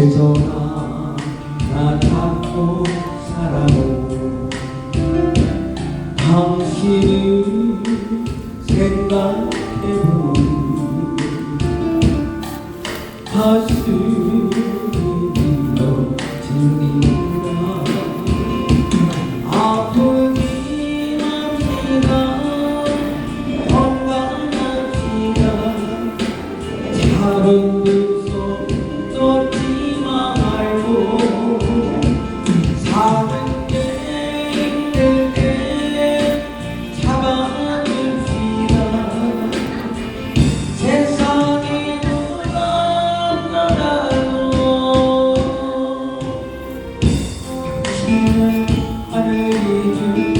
예전아 나 잡고 살아오 당신을 생각해보니 가슴이 넘칩니다 아프기 합시다 건강합시다 작은 당